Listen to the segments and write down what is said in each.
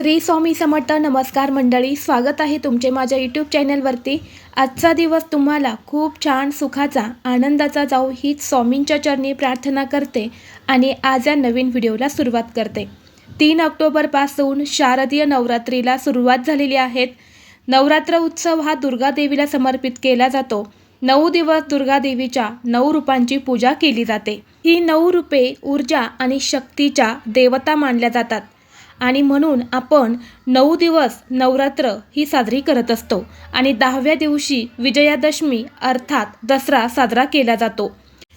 श्री स्वामी समर्थ नमस्कार मंडळी स्वागत आहे तुमचे माझ्या यूट्यूब चॅनलवरती आजचा दिवस तुम्हाला खूप छान सुखाचा आनंदाचा जाऊ हीच स्वामींच्या चरणी प्रार्थना करते आणि आज या नवीन व्हिडिओला सुरुवात करते. तीन ऑक्टोबरपासून शारदीय नवरात्रीला सुरुवात झालेली आहेत. नवरात्र उत्सव हा दुर्गा देवीला समर्पित केला जातो. नऊ दिवस दुर्गा देवीच्या नऊ रूपांची पूजा केली जाते. ही नऊ रूपे ऊर्जा आणि शक्तीच्या देवता मानल्या जातात. आणि म्हणून आपण नऊ दिवस नवरात्र ही साजरी करत असतो. आणि दहाव्या दिवशी विजयादशमी अर्थात दसरा साजरा केला जातो.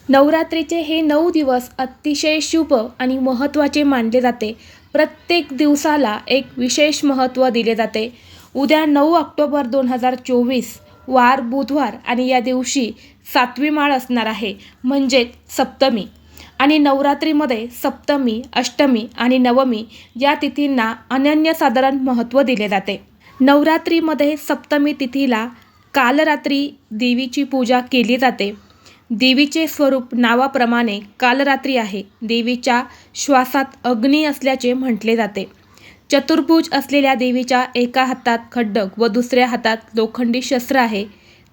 नवरात्रीचे हे नऊ दिवस अतिशय शुभ आणि महत्त्वाचे मानले जाते. प्रत्येक दिवसाला एक विशेष महत्त्व दिले जाते. उद्या नऊ ऑक्टोबर दोन हजार चोवीस वार बुधवार आणि या दिवशी सातवी माळ असणार आहे म्हणजेच सप्तमी. आणि नवरात्रीमध्ये सप्तमी अष्टमी आणि नवमी या तिथींना अनन्यसाधारण महत्त्व दिले जाते. नवरात्रीमध्ये सप्तमी तिथीला कालरात्री देवीची पूजा केली जाते. देवीचे स्वरूप नावाप्रमाणे कालरात्री आहे. देवीच्या श्वासात अग्नी असल्याचे म्हटले जाते. चतुर्भुज असलेल्या देवीच्या एका हातात खड्डक व दुसऱ्या हातात लोखंडी शस्त्र आहे.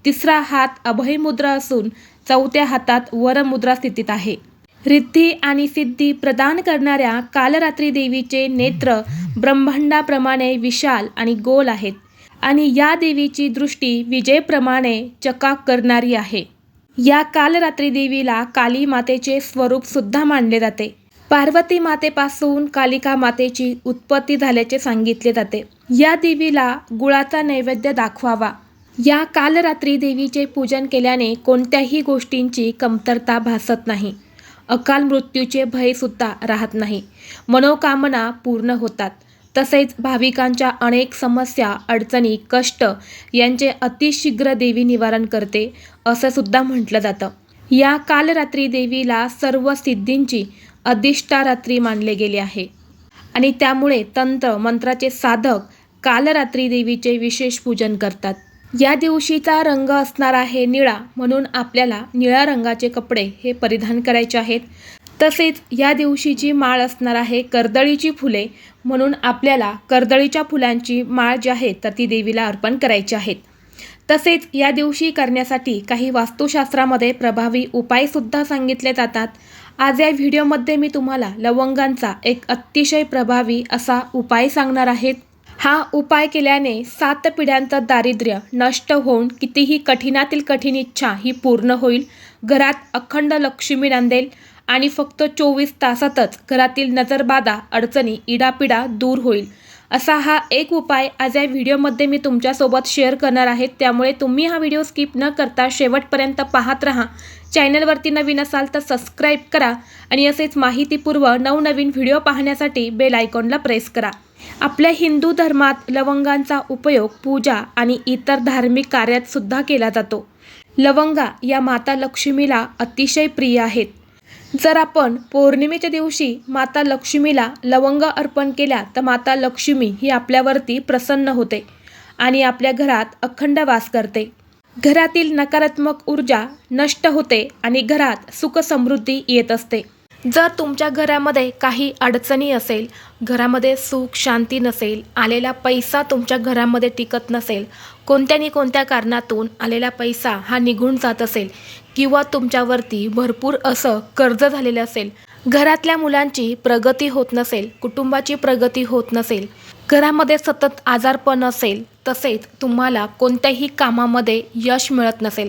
तिसरा हात अभयमुद्रा असून चौथ्या हातात वरमुद्रा स्थितीत आहे. रिद्धी आणि सिद्धी प्रदान करणाऱ्या कालरात्री देवीचे नेत्र ब्रह्मांडाप्रमाणे विशाल आणि गोल आहेत आणि या देवीची दृष्टी विजेप्रमाणे चकाक करणारी आहे. या कालरात्री देवीला काली मातेचे स्वरूप सुद्धा मानले जाते. पार्वती मातेपासून कालिका मातेची उत्पत्ती झाल्याचे सांगितले जाते. या देवीला गुळाचा नैवेद्य दाखवावा. या कालरात्री देवीचे पूजन केल्याने कोणत्याही गोष्टींची कमतरता भासत नाही. अकाल मृत्यूचे भयसुद्धा राहत नाही. मनोकामना पूर्ण होतात. तसेच भाविकांच्या अनेक समस्या अडचणी कष्ट यांचे अतिशीघ्र देवी निवारण करते असं सुद्धा म्हटलं जातं. या कालरात्री देवीला सर्व सिद्धींची अधिष्ठारात्री मानले गेले आहे. आणि त्यामुळे तंत्र मंत्राचे साधक कालरात्री देवीचे विशेष पूजन करतात. या दिवशीचा रंग असणार आहे निळा म्हणून आपल्याला निळ्या रंगाचे कपडे हे परिधान करायचे आहेत. तसेच या दिवशीची माळ असणार आहे कर्दळीची फुले म्हणून आपल्याला कर्दळीच्या फुलांची माळ जी आहे तर ती देवीला अर्पण करायची आहेत. तसेच या दिवशी करण्यासाठी काही वास्तुशास्त्रामध्ये प्रभावी उपायसुद्धा सांगितले जातात. आज या व्हिडिओमध्ये मी तुम्हाला लवंगांचा एक अतिशय प्रभावी असा उपाय सांगणार आहेत हा उपाय केल्याने सात पिढ्यांचं दारिद्र्य नष्ट होऊन कितीही कठीणातील कठीण इच्छा ही पूर्ण होईल. घरात अखंड लक्ष्मी नांदेल आणि फक्त चोवीस तासातच घरातील नजरबाधा अडचणी इडापिडा दूर होईल. असा हा एक उपाय आज या व्हिडिओमध्ये मी तुमच्यासोबत शेअर करणार आहे. त्यामुळे तुम्ही हा व्हिडिओ स्किप न करता शेवटपर्यंत पाहत राहा. चॅनलवरती नवीन असाल तर सबस्क्राईब करा आणि असेच माहितीपूर्व नवनवीन व्हिडिओ पाहण्यासाठी बेल आयकॉनला प्रेस करा. आपल्या हिंदू धर्मात लवंगांचा उपयोग पूजा आणि इतर धार्मिक कार्यात सुद्धा केला जातो. लवंगा या माता लक्ष्मीला अतिशय प्रिय आहेत. जर आपण पौर्णिमेच्या दिवशी माता लक्ष्मीला लवंग अर्पण केल्या तर माता लक्ष्मी ही आपल्यावरती प्रसन्न होते आणि आपल्या घरात अखंड वास करते. घरातील नकारात्मक ऊर्जा नष्ट होते आणि घरात सुखसमृद्धी येत असते. जर तुमच्या घरामध्ये काही अडचणी असेल घरामध्ये सुख शांती नसेल आलेला पैसा तुमच्या घरामध्ये टिकत नसेल कोणत्यानी कोणत्या कारणातून आलेला पैसा हा निघून जात असेल किंवा तुमच्यावरती भरपूर असं कर्ज झालेलं असेल घरातल्या मुलांची प्रगती होत नसेल कुटुंबाची प्रगती होत नसेल घरामध्ये सतत आजारपण असेल तसेच तुम्हाला कोणत्याही कामामध्ये यश मिळत नसेल.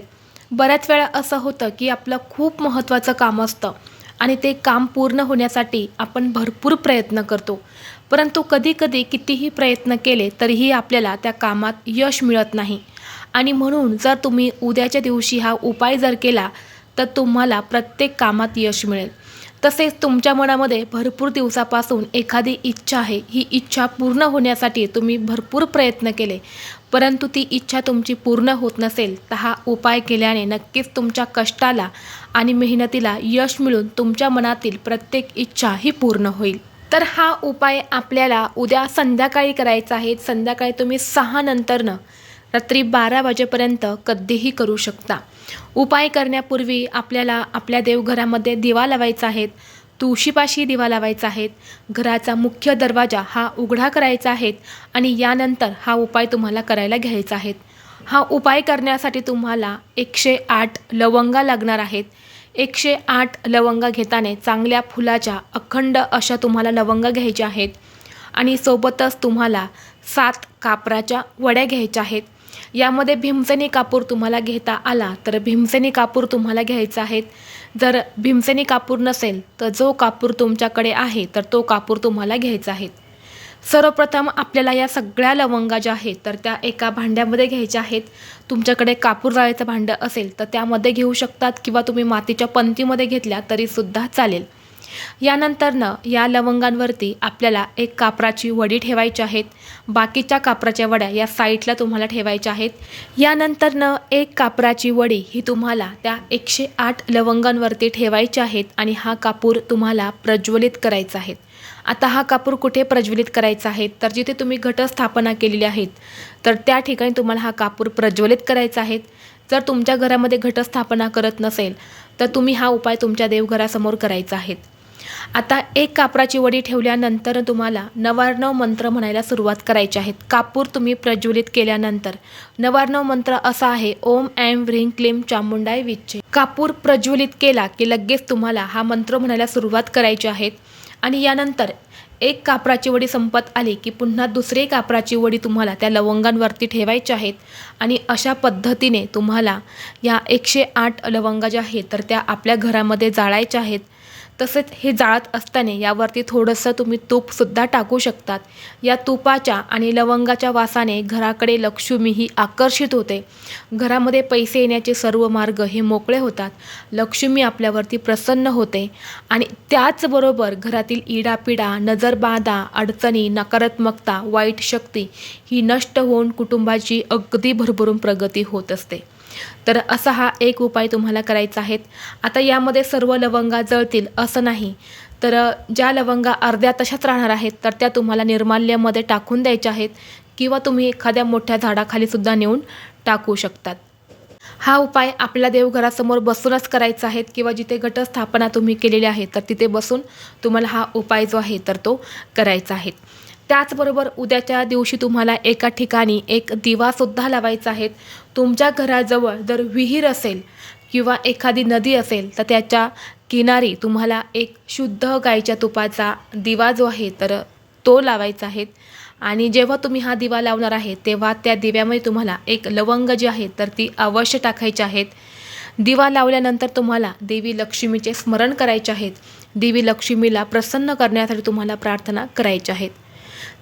बऱ्याच वेळा असं होतं की आपलं खूप महत्त्वाचं काम असतं आणि ते काम पूर्ण होण्यासाठी आपण भरपूर प्रयत्न करतो. परंतु कधीकधी कितीही प्रयत्न केले तरीही आपल्याला त्या कामात यश मिळत नाही. आणि म्हणून जर तुम्ही उद्याच्या दिवशी हा उपाय जर केला तर तुम्हाला प्रत्येक कामात यश मिळेल. तसेच तुमच्या मनामध्ये भरपूर दिवसापासून एखादी इच्छा आहे ही इच्छा पूर्ण होण्यासाठी तुम्ही भरपूर प्रयत्न केले. परंतु ती इच्छा तुमची पूर्ण होत नसेल तर हा उपाय केल्याने नक्कीच तुमच्या कष्टाला आणि मेहनतीला यश मिळून तुमच्या मनातील प्रत्येक इच्छा ही पूर्ण होईल. तर हा उपाय आपल्याला उद्या संध्याकाळी करायचा आहे. संध्याकाळी तुम्ही सहा नंतरनं रात्री बारा वाजेपर्यंत कधीही करू शकता. उपाय करण्यापूर्वी आपल्याला आपल्या देवघरामध्ये दिवा लावायचा आहेत तुळशीपाशी दिवा लावायचा आहेत घराचा मुख्य दरवाजा हा उघडा करायचा आहे आणि यानंतर हा उपाय तुम्हाला करायला घ्यायचा आहे. हा उपाय करण्यासाठी तुम्हाला एकशे आठ लवंगा लागणार आहेत. एकशे आठ लवंगा घेताना चांगल्या फुलाच्या अखंड अशा तुम्हाला लवंगा घ्यायच्या आहेत. आणि सोबतच तुम्हाला सात कापराच्या वड्या घ्यायच्या आहेत. यामध्ये भीमसेनी कापूर तुम्हाला घेता आला तर भीमसेनी कापूर तुम्हाला घ्यायचा आहे जर भीमसेनी कापूर नसेल तर जो कापूर तुमच्याकडे आहे तर तो कापूर तुम्हाला घ्यायचा आहे. सर्वप्रथम आपल्याला या सगळ्या लवंगा ज्या आहेत तर त्या एका भांड्यामध्ये घ्यायच्या आहेत. तुमच्याकडे कापूर जाळ्याचं भांडं असेल तर त्यामध्ये घेऊ शकतात किंवा तुम्ही मातीच्या पंतीमध्ये घेतल्या तरीसुद्धा चालेल. यानंतरनं या लवंगांवरती आपल्याला एक कापराची वडी ठेवायची आहेत बाकीच्या कापराच्या वड्या या साईडला तुम्हाला ठेवायच्या आहेत. यानंतरनं एक कापराची वडी ही तुम्हाला त्या एकशे आठ लवंगांवरती ठेवायची आहेत आणि हा कापूर तुम्हाला प्रज्वलित करायचा आहे. आता हा कापूर कुठे प्रज्वलित करायचा आहे? तर जिथे तुम्ही घटस्थापना केलेली आहेत तर त्या ठिकाणी तुम्हाला हा कापूर प्रज्वलित करायचा आहे. जर तुमच्या घरामध्ये घटस्थापना करत नसेल तर तुम्ही हा उपाय तुमच्या देवघरासमोर करायचा आहे. आता एक कापराची वडी ठेवल्यानंतर तुम्हाला नवार्णव मंत्र म्हणायला सुरुवात करायची आहेत. कापूर तुम्ही प्रज्वलित केल्यानंतर. नवार्णव मंत्र असा आहे ओम ॲम व्रीं क्लीम चामुंडाय विच्छे कापूर प्रज्वलित केला की लगेच तुम्हाला हा मंत्र म्हणायला सुरुवात करायची आहेत. आणि यानंतर एक कापराची वडी संपत आली की पुन्हा दुसरी कापराची वडी तुम्हाला त्या लवंगांवरती ठेवायची आहेत. आणि अशा पद्धतीने तुम्हाला या एकशे आठ लवंगा ज्या आहेत तर त्या आपल्या घरामध्ये जाळायच्या आहेत. तसेच हे जाळत असताना यावरती थोडंसं तुम्ही तूपसुद्धा टाकू शकतात. या तुपाच्या आणि लवंगाच्या वासाने घराकडे लक्ष्मी ही आकर्षित होते. घरामध्ये पैसे येण्याचे सर्व मार्ग हे मोकळे होतात. लक्ष्मी आपल्यावरती प्रसन्न होते आणि त्याचबरोबर घरातील इडापिडा नजरबाधा अडचणी नकारात्मकता वाईट शक्ती ही नष्ट होऊन कुटुंबाची अगदी भरभरून प्रगती होत असते. तर असा हा एक उपाय तुम्हाला करायचा आहे आता यामध्ये सर्व लवंगा जळतील असं नाही. तर ज्या लवंगा अर्ध्या तशाच राहणार आहेत तर त्या तुम्हाला निर्माल्यामध्ये टाकून द्यायच्या आहेत किंवा तुम्ही एखाद्या मोठ्या झाडाखालीसुद्धा नेऊन टाकू शकतात. हा उपाय आपल्या देवघरासमोर बसूनच करायचा आहे किंवा जिथे घटस्थापना तुम्ही केलेली आहे तर तिथे बसून तुम्हाला हा उपाय जो आहे तर तो करायचा आहे. त्याचबरोबर उद्याच्या दिवशी तुम्हाला एका ठिकाणी एक दिवासुद्धा लावायचा आहे. तुमच्या घराजवळ जर विहीर असेल किंवा एखादी नदी असेल तर त्याच्या किनारी तुम्हाला एक शुद्ध गाईच्या तुपाचा दिवा जो आहे तर तो लावायचा आहे. आणि जेव्हा तुम्ही हा दिवा लावणार आहे तेव्हा त्या दिव्यामध्ये तुम्हाला एक लवंग जी आहे तर ती अवश्य टाकायची आहेत दिवा लावल्यानंतर तुम्हाला देवी लक्ष्मीचे स्मरण करायचे आहेत देवी लक्ष्मीला प्रसन्न करण्यासाठी तुम्हाला प्रार्थना करायच्या आहेत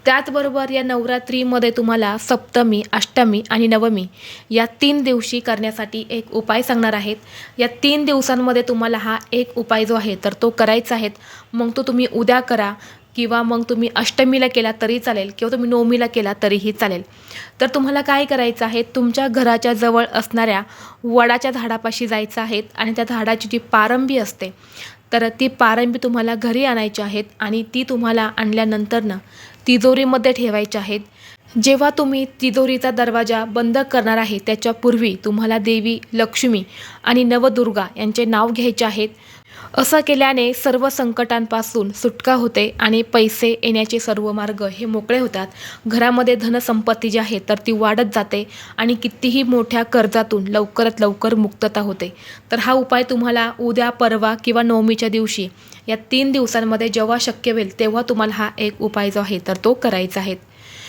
त्याचबरोबर या नवरात्रीमध्ये तुम्हाला सप्तमी अष्टमी आणि नवमी या तीन दिवशी करण्यासाठी एक उपाय सांगणार आहेत. या तीन दिवसांमध्ये तुम्हाला हा एक उपाय जो आहे तर तो करायचा आहे. मग तो तुम्ही उद्या करा किंवा मग तुम्ही अष्टमीला केला तरी चालेल किंवा तुम्ही नवमीला केला तरीही चालेल. तर तुम्हाला काय करायचं आहे तुमच्या घराच्या जवळ असणाऱ्या वडाच्या झाडापाशी जायचं आहे आणि त्या झाडाची जी पारंबी असते तर ती पारंबी तुम्हाला घरी आणायची आहेत आणि ती तुम्हाला आणल्यानंतरनं तिजोरीमध्ये ठेवायचे आहेत. जेव्हा तुम्ही तिजोरीचा दरवाजा बंद करणार आहे त्याच्यापूर्वी तुम्हाला देवी लक्ष्मी आणि नवदुर्गा यांचे नाव घ्यायचे आहेत. असं केल्याने सर्व संकटांपासून सुटका होते आणि पैसे येण्याचे सर्व मार्ग हे मोकळे होतात. घरामध्ये धनसंपत्ती जी आहे तर ती वाढत जाते आणि कितीही मोठ्या कर्जातून लवकरात लवकर मुक्तता होते. तर हा उपाय तुम्हाला उद्या परवा किंवा नवमीच्या दिवशी या तीन दिवसांमध्ये जेव्हा शक्य होईल तेव्हा तुम्हाला हा एक उपाय जो आहे तर तो करायचा आहे.